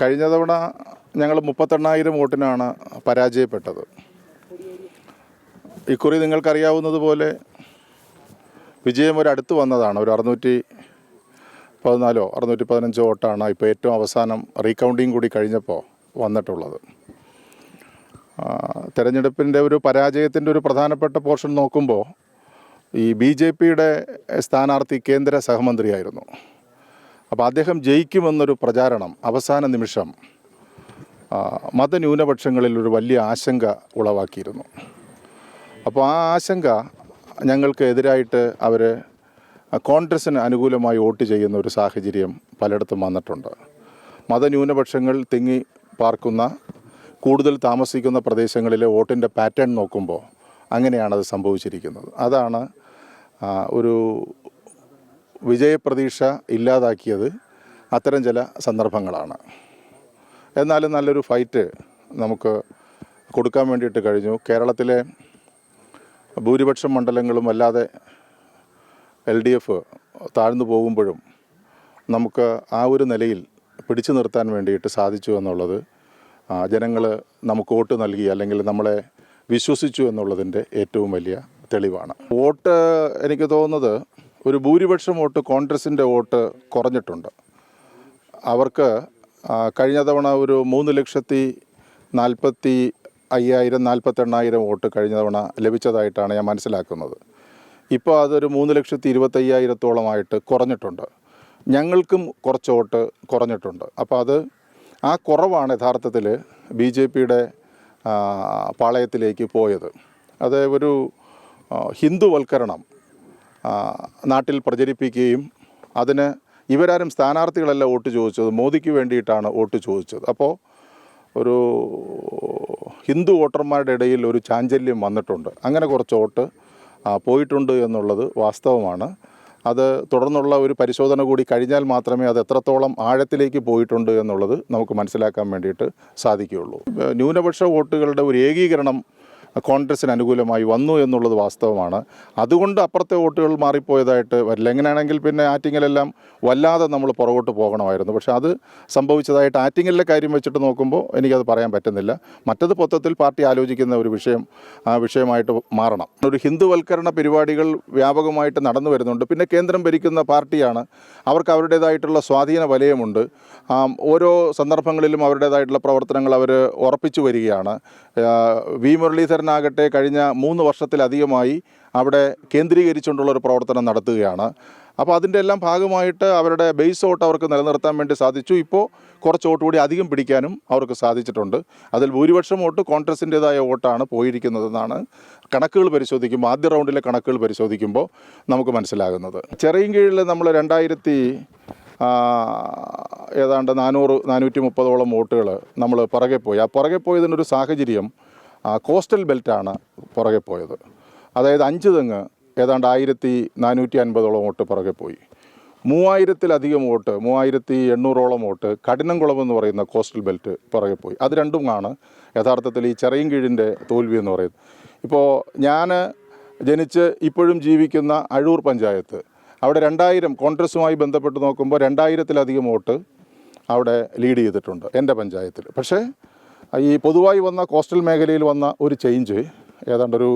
കഴിഞ്ഞ തവണ ഞങ്ങൾ മുപ്പത്തെണ്ണായിരം വോട്ടിനാണ് പരാജയപ്പെട്ടത്. ഇക്കുറി നിങ്ങൾക്കറിയാവുന്നതുപോലെ വിജയം ഒരു അടുത്ത് വന്നതാണ്. ഒരു അറുന്നൂറ്റി പതിനാലോ അറുന്നൂറ്റി പതിനഞ്ചോ വോട്ടാണ് ഇപ്പോൾ ഏറ്റവും അവസാനം റീകൗണ്ടിങ് കൂടി കഴിഞ്ഞപ്പോൾ വന്നിട്ടുള്ളത്. തെരഞ്ഞെടുപ്പിന്റെ ഒരു പരാജയത്തിന്റെ ഒരു പ്രധാനപ്പെട്ട പോർഷൻ നോക്കുമ്പോൾ ഈ ബി ജെ പിയുടെ സ്ഥാനാർത്ഥി കേന്ദ്ര സഹമന്ത്രിയായിരുന്നു. അപ്പോൾ അദ്ദേഹം ജയിക്കുമെന്നൊരു പ്രചാരണം അവസാന നിമിഷം മതന്യൂനപക്ഷങ്ങളിൽ ഒരു വലിയ ആശങ്ക ഉളവാക്കിയിരുന്നു. അപ്പോൾ ആ ആശങ്ക ഞങ്ങൾക്ക് എതിരായിട്ട് അവർ കോൺഗ്രസ്സിന് അനുകൂലമായി വോട്ട് ചെയ്യുന്ന ഒരു സാഹചര്യം പലയിടത്തും വന്നിട്ടുണ്ട്. മതന്യൂനപക്ഷങ്ങൾ തിങ്ങി പാർക്കുന്ന കൂടുതൽ താമസിക്കുന്ന പ്രദേശങ്ങളിലെ വോട്ടിന്റെ പാറ്റേൺ നോക്കുമ്പോൾ അങ്ങനെയാണത് സംഭവിച്ചിരിക്കുന്നത്. അതാണ് ഒരു വിജയപ്രതീക്ഷ ഇല്ലാതാക്കിയത് അത്തരം ചില സന്ദർഭങ്ങളാണ്. എന്നാലും നല്ലൊരു ഫൈറ്റ് നമുക്ക് കൊടുക്കാൻ വേണ്ടിയിട്ട് കഴിഞ്ഞു. കേരളത്തിലെ ഭൂരിപക്ഷം മണ്ഡലങ്ങളും അല്ലാതെ എൽ ഡി എഫ് താഴ്ന്നു പോകുമ്പോഴും നമുക്ക് ആ ഒരു നിലയിൽ പിടിച്ചു നിർത്താൻ വേണ്ടിയിട്ട് സാധിച്ചു എന്നുള്ളത് ജനങ്ങൾ നമുക്ക് വോട്ട് നൽകി അല്ലെങ്കിൽ നമ്മളെ വിശ്വസിച്ചു എന്നുള്ളതിന്റെ ഏറ്റവും വലിയ തെളിവാണ്. വോട്ട് എനിക്ക് തോന്നുന്നത് ഒരു ഭൂരിപക്ഷം വോട്ട് കോൺഗ്രസിന്റെ വോട്ട് കുറഞ്ഞിട്ടുണ്ട്. അവർക്ക് കഴിഞ്ഞ തവണ ഒരു മൂന്ന് ലക്ഷത്തി നാൽപ്പത്തി അയ്യായിരം നാൽപ്പത്തെണ്ണായിരം വോട്ട് കഴിഞ്ഞ തവണ ലഭിച്ചതായിട്ടാണ് ഞാൻ മനസ്സിലാക്കുന്നത്. ഇപ്പോൾ അതൊരു മൂന്ന് ലക്ഷത്തി ഇരുപത്തയ്യായിരത്തോളമായിട്ട് കുറഞ്ഞിട്ടുണ്ട്. ഞങ്ങൾക്കും കുറച്ച് വോട്ട് കുറഞ്ഞിട്ടുണ്ട്. അപ്പോൾ അത് ആ കുറവാണ് യഥാർത്ഥത്തിൽ ബി ജെ പിയുടെ പാളയത്തിലേക്ക് പോയത്. അത് ഒരു ഹിന്ദുവൽക്കരണം നാട്ടിൽ പ്രചരിപ്പിക്കുകയും അതിന് ഇവരാരും സ്ഥാനാർത്ഥികളല്ല വോട്ട് ചോദിച്ചത്. മോദിക്ക് വേണ്ടിയിട്ടാണ് വോട്ട് ചോദിച്ചത്. അപ്പോൾ ഒരു ഹിന്ദു വോട്ടർമാരുടെ ഇടയിൽ ഒരു ചാഞ്ചല്യം വന്നിട്ടുണ്ട്. അങ്ങനെ കുറച്ച് വോട്ട് പോയിട്ടുണ്ട് എന്നുള്ളത് വാസ്തവമാണ്. അത് തുടർന്നുള്ള ഒരു പരിശോധന കൂടി കഴിഞ്ഞാൽ മാത്രമേ അത് എത്രത്തോളം ആഴത്തിലേക്ക് പോയിട്ടുണ്ട് എന്നുള്ളത് നമുക്ക് മനസ്സിലാക്കാൻ വേണ്ടിയിട്ട് സാധിക്കുകയുള്ളൂ. ന്യൂനപക്ഷ വോട്ടുകളുടെ ഒരു ഏകീകരണം കോൺഗ്രസിന് അനുകൂലമായി വന്നു എന്നുള്ളത് വാസ്തവമാണ്. അതുകൊണ്ട് അപ്പുറത്തെ വോട്ടുകൾ മാറിപ്പോയതായിട്ട് വരില്ല. എങ്ങനെയാണെങ്കിൽ പിന്നെ ആറ്റിങ്ങലെല്ലാം വല്ലാതെ നമ്മൾ പുറകോട്ട് പോകണമായിരുന്നു. പക്ഷേ അത് സംഭവിച്ചതായിട്ട് ആറ്റിങ്ങലിലെ കാര്യം വെച്ചിട്ട് നോക്കുമ്പോൾ എനിക്കത് പറയാൻ പറ്റുന്നില്ല. മറ്റത് മൊത്തത്തിൽ പാർട്ടി ആലോചിക്കുന്ന ഒരു വിഷയം ആ വിഷയമായിട്ട് മാറണം. ഒരു ഹിന്ദുവൽക്കരണ പരിപാടികൾ വ്യാപകമായിട്ട് നടന്നു വരുന്നുണ്ട്. പിന്നെ കേന്ദ്രം ഭരിക്കുന്ന പാർട്ടിയാണ്. അവർക്ക് അവരുടേതായിട്ടുള്ള സ്വാധീന വലയമുണ്ട്. ഓരോ സന്ദർഭങ്ങളിലും അവരുടേതായിട്ടുള്ള പ്രവർത്തനങ്ങൾ അവർ ഉറപ്പിച്ചു വരികയാണ്. വി വി മുരളീധരനാകട്ടെ കഴിഞ്ഞ മൂന്ന് വർഷത്തിലധികമായി അവിടെ കേന്ദ്രീകരിച്ചുകൊണ്ടുള്ള ഒരു പ്രവർത്തനം നടത്തുകയാണ്. അപ്പോൾ അതിന്റെ എല്ലാം ഭാഗമായിട്ട് അവരുടെ ബേസ് വോട്ട് അവർക്ക് നിലനിർത്താൻ വേണ്ടി സാധിച്ചു. ഇപ്പോൾ കുറച്ച് വോട്ട് കൂടി അധികം പിടിക്കാനും അവർക്ക് സാധിച്ചിട്ടുണ്ട്. അതിൽ ഭൂരിപക്ഷം വോട്ട് കോൺഗ്രസിന്റേതായ വോട്ടാണ് പോയിരിക്കുന്നതെന്നാണ് കണക്കുകൾ പരിശോധിക്കുമ്പോൾ ആദ്യ റൗണ്ടിലെ കണക്കുകൾ പരിശോധിക്കുമ്പോൾ നമുക്ക് മനസ്സിലാകുന്നത്. ചെറിയ കീഴിൽ നമ്മൾ രണ്ടായിരത്തി ഏതാണ്ട് നാനൂറ് നാനൂറ്റി മുപ്പതോളം വോട്ടുകൾ നമ്മൾ പുറകെ പോയി. ആ പുറകെ പോയതിനൊരു സാഹചര്യം കോസ്റ്റൽ ബെൽറ്റാണ് പുറകെ പോയത്. അതായത് അഞ്ച് തെങ്ങ് ഏതാണ്ട് ആയിരത്തി നാനൂറ്റി അൻപതോളം വോട്ട് പുറകെ പോയി. മൂവായിരത്തിലധികം വോട്ട് മൂവായിരത്തി എണ്ണൂറോളം വോട്ട് കഠിനംകുളം എന്ന് പറയുന്ന കോസ്റ്റൽ ബെൽറ്റ് പുറകെ പോയി. അത് രണ്ടുമാണ് യഥാർത്ഥത്തിൽ ഈ ചെറിയ കീഴിന്റെ തോൽവി എന്ന് പറയുന്നത്. ഇപ്പോൾ ഞാൻ ജനിച്ച് ഇപ്പോഴും ജീവിക്കുന്ന അഴൂർ പഞ്ചായത്ത് അവിടെ രണ്ടായിരം കോൺഗ്രസുമായി ബന്ധപ്പെട്ട് നോക്കുമ്പോൾ രണ്ടായിരത്തിലധികം വോട്ട് അവിടെ ലീഡ് ചെയ്തിട്ടുണ്ട് എന്റെ പഞ്ചായത്തിൽ. പക്ഷേ ഈ പൊതുവായി വന്ന കോസ്റ്റൽ മേഖലയിൽ വന്ന ഒരു ചേഞ്ച് ഏതാണ്ടൊരു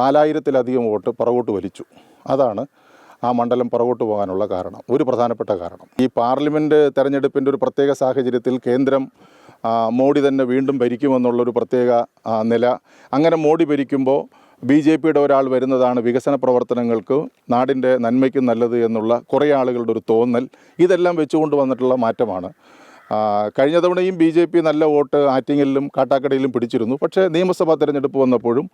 നാലായിരത്തിലധികം വോട്ട് പുറകോട്ട് വലിച്ചു. അതാണ് ആ മണ്ഡലം പുറകോട്ട് പോകാനുള്ള കാരണം ഒരു പ്രധാനപ്പെട്ട കാരണം. ഈ പാർലമെന്റ് തെരഞ്ഞെടുപ്പിന്റെ ഒരു പ്രത്യേക സാഹചര്യത്തിൽ കേന്ദ്രം മോഡി തന്നെ വീണ്ടും ഭരിക്കുമെന്നുള്ളൊരു പ്രത്യേക നില. അങ്ങനെ മോഡി ഭരിക്കുമ്പോൾ ബി ജെ പിയുടെ ഒരാൾ വരുന്നതാണ് വികസന പ്രവർത്തനങ്ങൾക്ക് നാടിന്റെ നന്മയ്ക്കും നല്ലത് എന്നുള്ള കുറേ ആളുകളുടെ ഒരു തോന്നൽ. ഇതെല്ലാം വെച്ചുകൊണ്ട് വന്നിട്ടുള്ള മാറ്റമാണ് കഴിഞ്ഞ തവണയും ബി ജെ പി നല്ല വോട്ട് ആറ്റിങ്ങലിലും കാട്ടാക്കടയിലും പിടിച്ചിരുന്നു. പക്ഷേ നിയമസഭാ തെരഞ്ഞെടുപ്പ് വന്നപ്പോഴും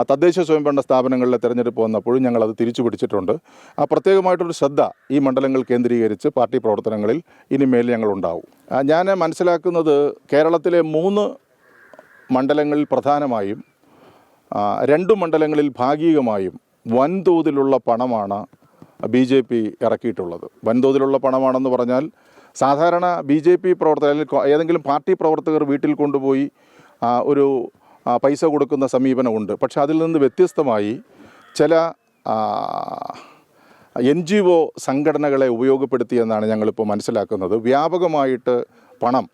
തദ്ദേശ സ്വയംഭരണ സ്ഥാപനങ്ങളിലെ തെരഞ്ഞെടുപ്പ് വന്നപ്പോഴും ഞങ്ങളത് തിരിച്ചു പിടിച്ചിട്ടുണ്ട്. ആ, പ്രത്യേകമായിട്ടൊരു ശ്രദ്ധ ഈ മണ്ഡലങ്ങൾ കേന്ദ്രീകരിച്ച് പാർട്ടി പ്രവർത്തനങ്ങളിൽ ഇനിമേൽ ഞങ്ങളുണ്ടാവും. ഞാൻ മനസ്സിലാക്കുന്നത് കേരളത്തിലെ മൂന്ന് മണ്ഡലങ്ങളിൽ പ്രധാനമായും രണ്ട് മണ്ഡലങ്ങളിൽ ഭാഗികമായും വൻതോതിലുള്ള പണമാണ് ബി ജെ പി ഇറക്കിയിട്ടുള്ളത്. വൻതോതിലുള്ള പണമാണെന്ന് പറഞ്ഞാൽ സാധാരണ ബി ജെ പി പ്രവർത്തകർ അല്ലെങ്കിൽ ഏതെങ്കിലും പാർട്ടി പ്രവർത്തകർ വീട്ടിൽ കൊണ്ടുപോയി ഒരു പൈസ കൊടുക്കുന്ന സമീപനമുണ്ട്. പക്ഷെ അതിൽ നിന്ന് വ്യത്യസ്തമായി ചില എൻ ജി ഒ സംഘടനകളെ ഉപയോഗപ്പെടുത്തിയെന്നാണ് ഞങ്ങളിപ്പോൾ മനസ്സിലാക്കുന്നത്. വ്യാപകമായിട്ട് പണം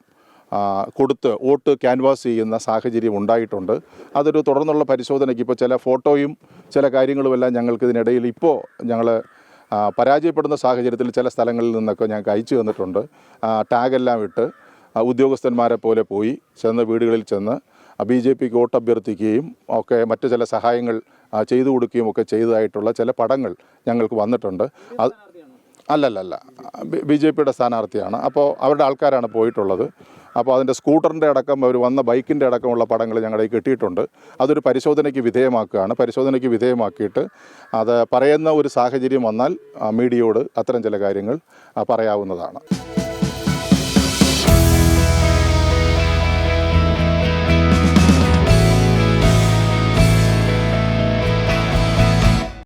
കൊടുത്ത് വോട്ട് ക്യാൻവാസ് ചെയ്യുന്ന സാഹചര്യം ഉണ്ടായിട്ടുണ്ട്. അതൊരു തുടർന്നുള്ള പരിശോധനയ്ക്ക് ഇപ്പോൾ ചില ഫോട്ടോയും ചില കാര്യങ്ങളുമെല്ലാം ഞങ്ങൾക്ക് ഇതിനിടയിൽ ഇപ്പോൾ ഞങ്ങൾ പരാജയപ്പെടുന്ന സാഹചര്യത്തിൽ ചില സ്ഥലങ്ങളിൽ നിന്നൊക്കെ ഞാൻ അയച്ചു വന്നിട്ടുണ്ട് ടാഗെല്ലാം ഇട്ട് ഉദ്യോഗസ്ഥന്മാരെ പോലെ പോയി ചെന്ന് വീടുകളിൽ ചെന്ന് ബി ജെ പിക്ക് വോട്ട് അഭ്യർത്ഥിക്കുകയും ഒക്കെ മറ്റു ചില സഹായങ്ങൾ ചെയ്തു കൊടുക്കുകയും ഒക്കെ ചെയ്തതായിട്ടുള്ള ചില പടങ്ങൾ ഞങ്ങൾക്ക് വന്നിട്ടുണ്ട്. അത് അല്ലല്ലല്ല. ബി ജെ പിയുടെ സ്ഥാനാർത്ഥിയാണ്. അപ്പോൾ അവരുടെ ആൾക്കാരാണ് പോയിട്ടുള്ളത്. അപ്പോൾ അതിന്റെ സ്കൂട്ടറിന്റെ അടക്കം അവർ വന്ന ബൈക്കിന്റെ അടക്കമുള്ള പടങ്ങൾ ഞങ്ങളുടെ കിട്ടിയിട്ടുണ്ട്. അതൊരു പരിശോധനയ്ക്ക് വിധേയമാക്കുകയാണ്. പരിശോധനയ്ക്ക് വിധേയമാക്കിയിട്ട് അത് പറയുന്ന ഒരു സാഹചര്യം വന്നാൽ മീഡിയയോട് അത്തരം ചില കാര്യങ്ങൾ പറയാവുന്നതാണ്.